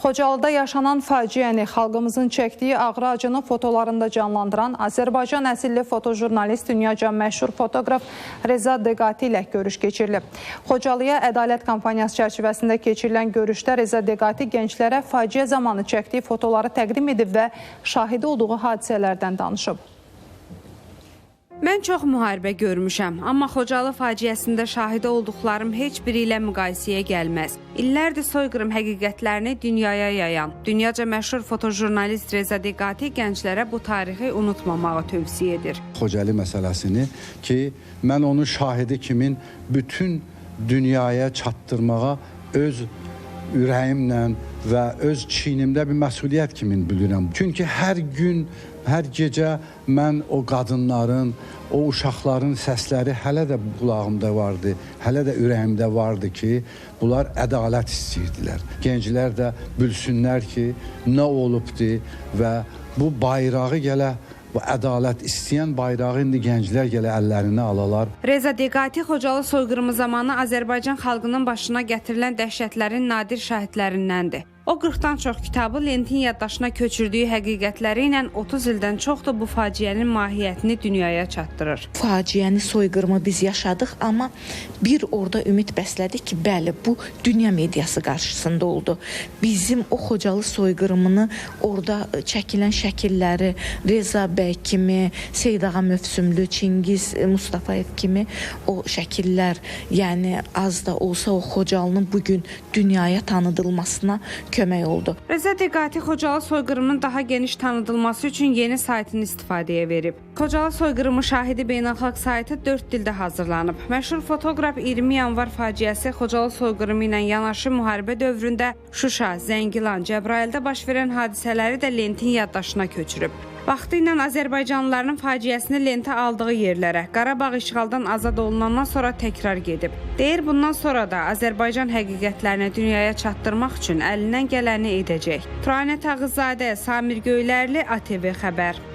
Xocalıda yaşanan faciəni xalqımızın çəkdiyi ağrı acını fotolarında canlandıran Azərbaycan əsilli fotojurnalist, dünyaca məşhur fotoqraf Reza Deqati ilə görüş keçirilib. Xocalıya ədalət kampaniyası çərçivəsində keçirilən görüşdə Reza Deqati gənclərə faciə zamanı çəkdiyi fotoları təqdim edib və şahidi olduğu hadisələrdən danışıb. Mən çox müharibə görmüşəm, amma Xocalı faciəsində şahidi olduqlarım heç biri ilə müqayisəyə gəlməz. İllərdir soyqırım həqiqətlərini dünyaya yayan, dünyaca məşhur fotojurnalist Reza Deqati gənclərə bu tarixi unutmamağı tövsiyə edir. Xocalı məsələsini ki, mən onu şahidi kimin bütün dünyaya çatdırmağa öz ürəyimlə və öz çiynimdə bir məsuliyyət kimi bilirəm. Çünki hər gün, hər gecə mən o qadınların, o uşaqların səsləri hələ də qulağımda vardı, hələ də ürəyimdə vardı ki, bunlar ədalət istəyirdilər. Gənclər də bilsinlər ki, nə olubdu və bu bayrağı gələ bu ədalət istəyən bayrağı indi gənclər gələ əllərinə alalar. Reza Deqati Xocalı soyqırımı zamanı Azərbaycan xalqının başına gətirilən dəhşətlərin nadir şahidlərindəndir. O 40-dan çox kitabı lentin yaddaşına köçürdüyü həqiqətləri ilə 30 ildən çoxdur bu faciənin mahiyyətini dünyaya çatdırır. faciəni, soyqırımı biz yaşadıq, amma bir orada ümid bəslədik ki, bəli, bu dünya mediası qarşısında oldu. Bizim o Xocalı soyqırımını orada çəkilən şəkilləri Reza bəy kimi, Seydağa Mövsümlü, Çingiz Mustafayev kimi o şəkillər, yəni az da olsa o Xocalının bu gün dünyaya tanıdılmasına kömək oldu. Reza Deqati Xocalı soyqırımının daha geniş tanıdılması üçün yeni saytını istifadəyə verib. Xocalı soyqırımı şahidi beynəlxalq saytı 4 dildə hazırlanıb. Məşhur fotoqraf 20 yanvar faciəsi Xocalı soyqırımı ilə yanaşı müharibə dövründə Şuşa, Zəngilan, Cəbrayılda baş verən hadisələri də lentin yaddaşına köçürüb. Vaxtı ilə Azərbaycanlıların faciəsini lentə aldığı yerlərə Qarabağ işğaldan azad olunandan sonra təkrar gedib. Deyir bundan sonra da Azərbaycan həqiqətlərini dünyaya çatdırmaq üçün əlindən gələni edəcək. Turanə Tağızadə, Samir Göylərli, ATV xəbər.